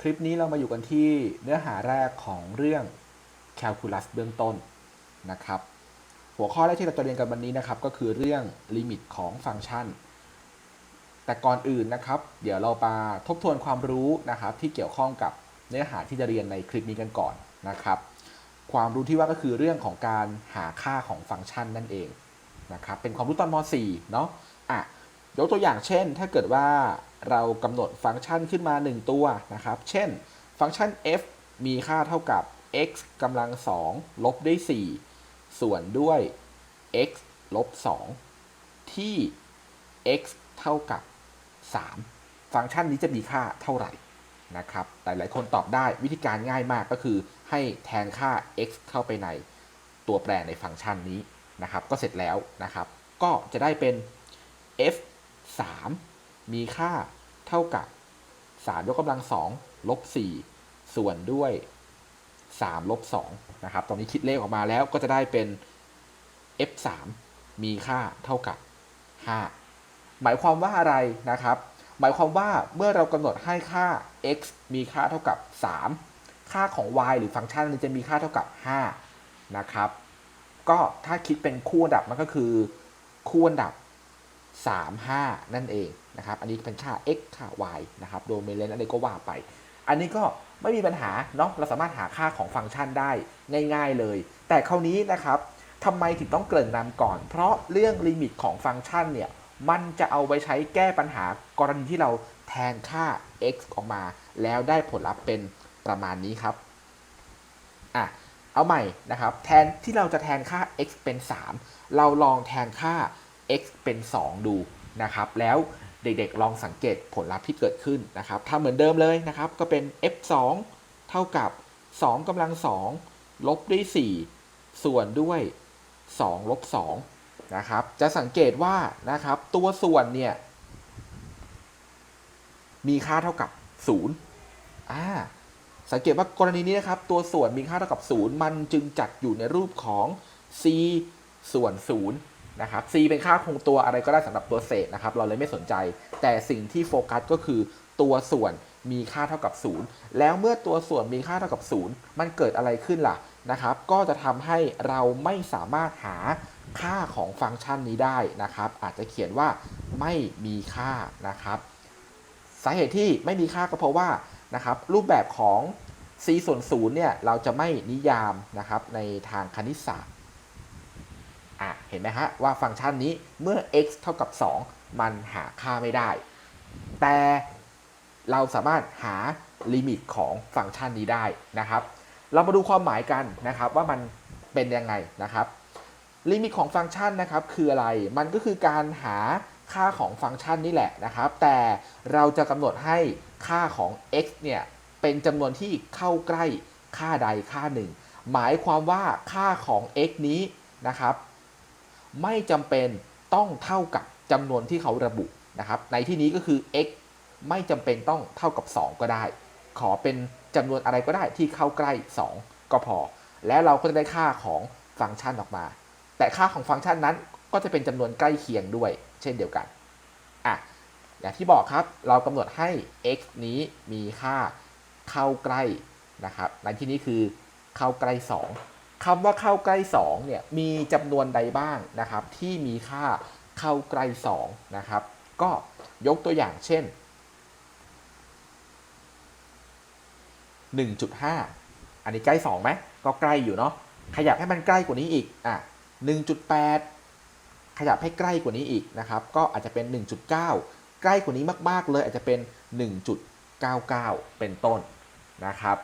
คลิปนี้เรามาอยู่กันที่เนื้อหาแรกของเรื่อง Calculus เบื้องต้นนะครับ หัวข้อแรกที่เราจะเรียนกันวันนี้นะครับ ก็คือเรื่องลิมิตของฟังก์ชัน แต่ก่อนอื่นนะครับ เดี๋ยวเรามาทบทวนความรู้นะครับ ที่เกี่ยวข้องกับเนื้อหาที่จะเรียนในคลิปนี้กันก่อนนะครับ ความรู้ที่ว่าก็คือเรื่องของการหาค่าของฟังก์ชันนั่นเองนะครับ เป็นความรู้ตอนม .4 เนาะอะยกตัวอย่างเช่น ถ้าเกิดว่า เรากำหนดฟังก์ชันขึ้นมา 1 ตัวนะครับ เช่น ฟังก์ชัน f มีค่าเท่ากับ x กำลัง 2 ลบด้วย 4 ส่วนด้วย x ลบ 2 ที่ x เท่ากับ 3 ฟังก์ชันนี้จะมีค่าเท่าไหร่นะครับแต่หลายคนตอบได้วิธีการง่ายมากก็คือให้แทนค่า x เข้าไปในตัวแปรในฟังก์ชันนี้นะครับ ก็เสร็จแล้วนะครับ ก็จะได้เป็น f 3 มีค่า เท่ากับ 3 ยกกำลัง2ลบ4ส่วนด้วย3ลบ2นะครับตรงนี้คิดเลขออกมาแล้วก็จะได้เป็น f 3มีค่าเท่ากับ 5 หมายความว่าอะไรนะครับ หมายความว่าเมื่อเรากำหนดให้ค่า x มีค่าเท่ากับ 3 ค่าของ y หรือฟังก์ชันนี้จะมีค่าเท่ากับ 5 นะครับ ก็ถ้าคิดเป็นคู่อันดับมันก็คือ คู่อันดับ 3 5 นั่นเอง นะครับ อันนี้เป็นค่า x ค่า y นะครับ โดเมนเลนอะไรก็ว่าไป อันนี้ก็ไม่มีปัญหาเนาะ เราสามารถหาค่าของฟังก์ชันได้ง่าย ๆเลย แต่คราวนี้นะครับทำไมถึงต้องเกริ่นนำก่อน เพราะเรื่องลิมิตของฟังก์ชันเนี่ย มันจะเอาไว้ใช้แก้ปัญหากรณีที่เราแทนค่า x ออกมา แล้วได้ผลลัพธ์เป็นประมาณนี้ครับ อะ เอาใหม่นะครับ แทนที่เราจะแทนค่า x เป็น 3 เราลองแทนค่า x เป็น 2 ดูนะครับ แล้ว เด็กๆ ลองสังเกตผลลัพธ์ที่เกิดขึ้นนะครับทำเหมือนเดิมเลยนะครับ ก็เป็น f 2เท่ากับ 2กำลัง 2 ลบด้วย 4 ส่วนด้วย 2 ลบ2นะครับ จะสังเกตว่านะครับ ตัวส่วนเนี่ย มีค่าเท่ากับ 0 อ่า สังเกตว่ากรณีนี้นะครับ ตัวส่วนมีค่าเท่ากับ 0 มันจึงจัดอยู่ในรูปของ c ส่วน 0 นะครับ c เป็นค่าคงตัวอะไรก็ได้สำหรับตัวเศษนะครับ เราเลยไม่สนใจ แต่สิ่งที่โฟกัสก็คือตัวส่วนมีค่าเท่ากับ 0 แล้วเมื่อตัวส่วนมีค่าเท่ากับ 0 มันเกิดอะไรขึ้นล่ะนะครับ ก็จะทำให้เราไม่สามารถหาค่าของฟังก์ชันนี้ได้นะครับ อาจจะเขียนว่าไม่มีค่านะครับ สาเหตุที่ไม่มีค่าก็เพราะว่านะครับรูปแบบของ c ส่วน0เนี่ยเราจะไม่นิยามนะครับในทางคณิตศาสตร์ อะเห็นไหมฮะว่าฟังก์ชันนี้เมื่อ x เท่ากับ 2 มันหาค่าไม่ได้ แต่เราสามารถหาลิมิตของฟังก์ชันนี้ได้นะครับ เรามาดูความหมายกันนะครับว่ามันเป็นยังไงนะครับลิมิตของฟังก์ชันนะครับคืออะไร มันก็คือการหาค่าของฟังก์ชันนี่แหละนะครับ แต่เราจะกำหนดให้ค่าของ x เนี่ยเป็นจำนวนที่เข้าใกล้ค่าใดค่าหนึ่ง หมายความว่าค่าของ x นี้นะครับ ไม่จำเป็นต้องเท่ากับจำนวนที่เขาระบุนะครับ ในที่นี้ก็คือ x ไม่จำเป็นต้องเท่ากับ 2 ก็ได้ ขอเป็นจำนวนอะไรก็ได้ที่เข้าใกล้ 2 ก็พอ แล้วเราก็จะได้ค่าของฟังก์ชันออกมา แต่ค่าของฟังก์ชันนั้นก็จะเป็นจำนวนใกล้เคียงด้วย เช่นเดียวกันอะอย่างที่บอกครับเรากำหนดให้ x นี้มีค่าเข้าใกล้นะครับในที่นี้คือเข้าใกล้ 2 คำว่าเข้าใกล้2เนี่ยมีจำนวนใดบ้างนะครับ ที่มีค่าเข้าใกล้2นะครับ ก็ยกตัวอย่างเช่น 1.5 อันนี้ใกล้2ไหมก็ใกล้อยู่เนาะขยับให้มันใกล้กว่านี้อีกอะ1.8 ขยับให้ใกล้กว่านี้อีกนะครับ ก็อาจจะเป็น 1.9 ใกล้กว่านี้มาก ๆ เลยอาจจะเป็น 1.99 เป็นต้นนะครับ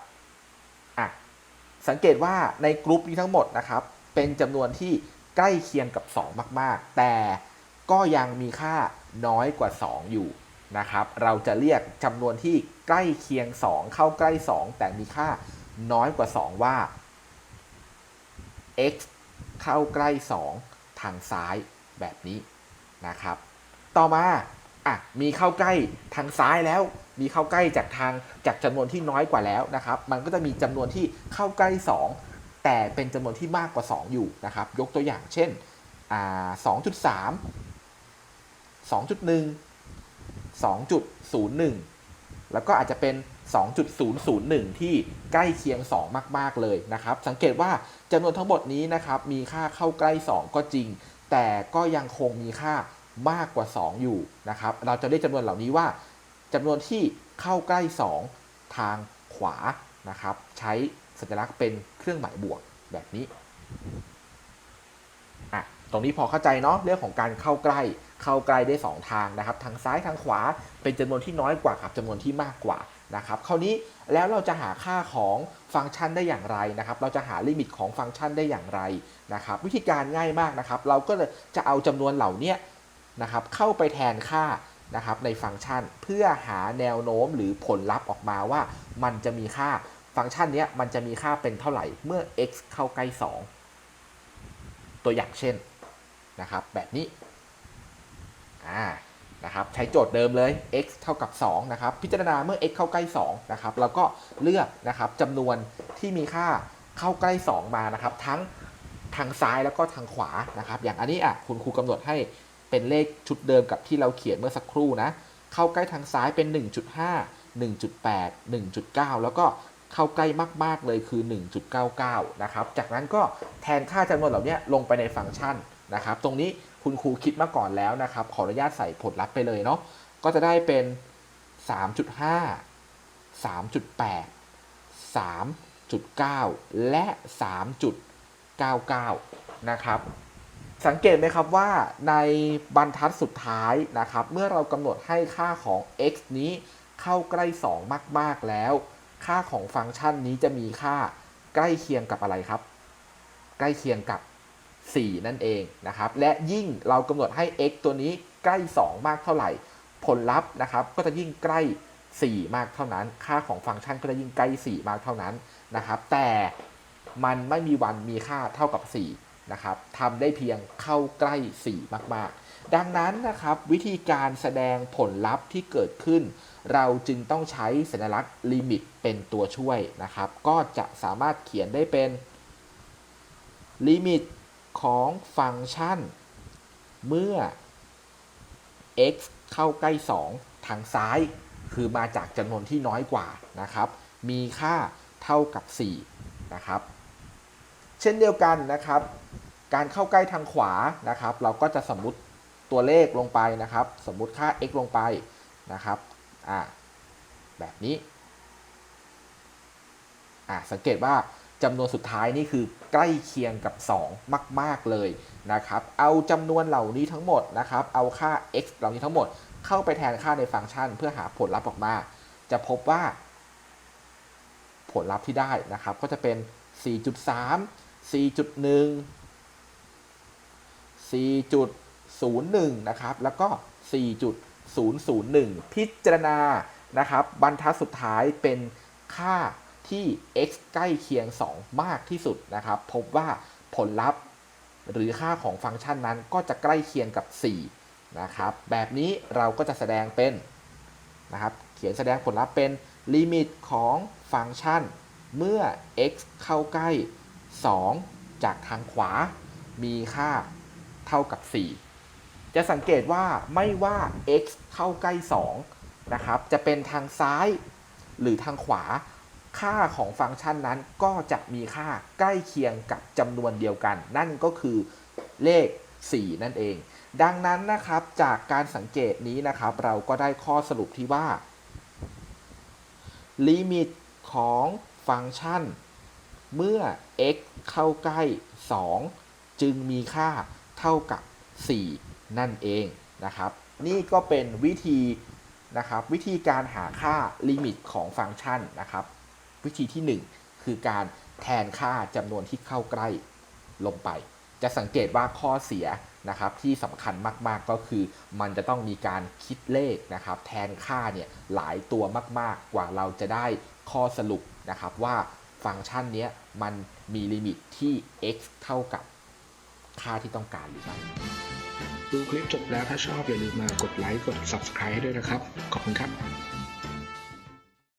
สังเกตว่าในกลุ่มนี้ทั้งหมดนะครับเป็นจำนวนที่ใกล้เคียงกับ 2 มาก ๆ แต่ก็ยังมีค่าน้อยกว่า 2 อยู่นะครับ เราจะเรียกจำนวนที่ใกล้เคียง 2 เข้าใกล้ 2 แต่มีค่าน้อยกว่า 2 ว่า x เข้าใกล้ 2 ทางซ้ายแบบนี้นะครับ ต่อมา อะมีเข้าใกล้ทางซ้ายแล้ว มีเข้าใกล้จากทางจากจำนวนที่น้อยกว่าแล้วนะครับ มันก็จะมีจำนวนที่เข้าใกล้ 2 แต่เป็นจำนวนที่มากกว่า 2 อยู่นะครับ ยกตัวอย่างเช่นอ่า2.3 2.1 2.01แล้วก็อาจจะเป็น 2.001 ที่ใกล้เคียง 2 มาก ๆ เลยนะครับ สังเกตว่าจำนวนทั้งหมดนี้นะครับ มีค่าเข้าใกล้ 2 ก็จริง แต่ก็ยังคงมีค่า มากกว่า 2 อยู่นะครับ เราจะเรียกจำนวนเหล่านี้ว่าจำนวนที่เข้าใกล้ 2 ทางขวานะครับ ใช้สัญลักษณ์เป็นเครื่องหมายบวกแบบนี้อะตรงนี้พอเข้าใจเนาะเรื่องของการเข้าใกล้ เข้าใกล้ได้ 2 ทางนะครับ ทางซ้ายทางขวา เป็นจำนวนที่น้อยกว่ากับจำนวนที่มากกว่านะครับ คราวนี้แล้วเราจะหาค่าของฟังก์ชันได้อย่างไรนะครับ เราจะหาลิมิตของฟังก์ชันได้อย่างไรนะครับ วิธีการง่ายมากนะครับ เราก็จะเอาจำนวนเหล่านี้ นะครับเข้าไปแทนค่านะครับในฟังก์ชันเพื่อหาแนวโน้มหรือผลลัพธ์ออกมาว่ามันจะมีค่าฟังก์ชันนี้มันจะมีค่าเป็นเท่าไหร่เมื่อ x เข้าใกล้ 2 ตัวอย่างเช่นนะครับแบบนี้อ่านะครับใช้โจทย์เดิมเลย x เท่ากับ2นะครับพิจารณาเมื่อ x เข้าใกล้2นะครับแล้วก็เลือกนะครับจำนวนที่มีค่าเข้าใกล้ 2 มานะครับทั้งทางซ้ายแล้วก็ทางขวานะครับอย่างอันนี้อะคุณครูกำหนดให้ เป็นเลขชุดเดิมกับที่เราเขียนเมื่อสักครู่นะ เข้าใกล้ทางซ้ายเป็น 1.5 1.8 1.9 แล้วก็เข้าใกล้มาก ๆ เลยคือ 1.99 นะครับ จากนั้นก็แทนค่าจำนวนเหล่านี้ลงไปในฟังก์ชันนะครับ ตรงนี้คุณครูคิดมาก่อนแล้วนะครับ ขออนุญาตใส่ผลลัพธ์ไปเลยเนาะ ก็จะได้เป็น 3.5 3.8 3.9 และ 3.99 นะครับ สังเกตไหมครับว่าในบรรทัดสุดท้ายนะครับ เมื่อเรากำหนดให้ค่าของ x นี้เข้าใกล้ 2 มาก ๆ แล้ว ค่าของฟังก์ชันนี้จะมีค่าใกล้เคียงกับอะไรครับ ใกล้เคียงกับ 4 นั่นเองนะครับ และยิ่งเรากำหนดให้ x ตัวนี้ใกล้ 2 มากเท่าไหร่ ผลลัพธ์นะครับ ก็จะยิ่งใกล้ 4 มากเท่านั้น ค่าของฟังก์ชันก็จะยิ่งใกล้ 4 มากเท่านั้นนะครับ แต่มันไม่มีวันมีค่าเท่ากับ 4 นะครับทำได้เพียงเข้าใกล้4มากๆ ดังนั้นนะครับวิธีการแสดงผลลัพธ์ที่เกิดขึ้น เราจึงต้องใช้สัญลักษณ์ลิมิตเป็นตัวช่วยนะครับ ก็จะสามารถเขียนได้เป็นลิมิตของฟังก์ชัน เมื่อ x เข้าใกล้ 2 ทางซ้ายคือมาจากจำนวนที่น้อยกว่านะครับ มีค่าเท่ากับ 4 นะครับ เช่นเดียวกันนะครับ การเข้าใกล้ทางขวานะครับ เราก็จะสมมติตัวเลขลงไปนะครับ สมมุติค่า x ลงไปนะครับอ่าแบบนี้อ่าสังเกตว่าจำนวนสุดท้ายนี่คือใกล้เคียงกับ 2 มาก ๆ เลยนะครับ เอาจำนวนเหล่านี้ทั้งหมดนะครับ เอาค่า x เหล่านี้ทั้งหมดเข้าไปแทนค่าในฟังก์ชัน เพื่อหาผลลัพธ์ออกมา จะพบว่า ผลลัพธ์ที่ได้นะครับ ก็จะเป็น 4.3 4.1 4.01 นะครับ แล้วก็ 4.001 พิจารณานะครับ บรรทัดสุดท้ายเป็นค่าที่ x ใกล้เคียง 2 มากที่สุดนะครับ พบว่าผลลัพธ์หรือค่าของฟังก์ชันนั้นก็จะใกล้เคียงกับ 4 นะครับ แบบนี้เราก็จะแสดงเป็นนะครับ เขียนแสดงผลลัพธ์เป็นลิมิตของฟังก์ชัน เมื่อ x เข้าใกล้ 2 จากทางขวา มีค่าเท่ากับ 4 จะสังเกตว่าไม่ว่า x เข้าใกล้ 2 นะครับ จะเป็นทางซ้ายหรือทางขวา ค่าของฟังก์ชันนั้นก็จะมีค่าใกล้เคียงกับจำนวนเดียวกัน นั่นก็คือเลข 4 นั่นเอง ดังนั้นนะครับจากการสังเกตนี้นะครับ เราก็ได้ข้อสรุปที่ว่าลิมิตของฟังก์ชัน เมื่อ x เข้าใกล้ 2 จึงมีค่าเท่ากับ 4 นั่นเองนะครับ นี่ก็เป็นวิธีนะครับวิธีการหาค่าลิมิตของฟังก์ชันนะครับ วิธีที่ 1 คือการแทนค่าจำนวนที่เข้าใกล้ลงไป จะสังเกตว่าข้อเสียนะครับที่สำคัญมากๆก็คือ มันจะต้องมีการคิดเลขนะครับ แทนค่าเนี่ยหลายตัวมาก ๆ กว่าเราจะได้ข้อสรุปนะครับว่า ฟังก์ชันนี้มันมีลิมิตที่ x เท่ากับค่าที่ต้องการหรือไม่ดูคลิปจบแล้วถ้าชอบอย่าลืมมากดไลค์กด subscribe ให้ด้วยนะครับ ขอบคุณครับ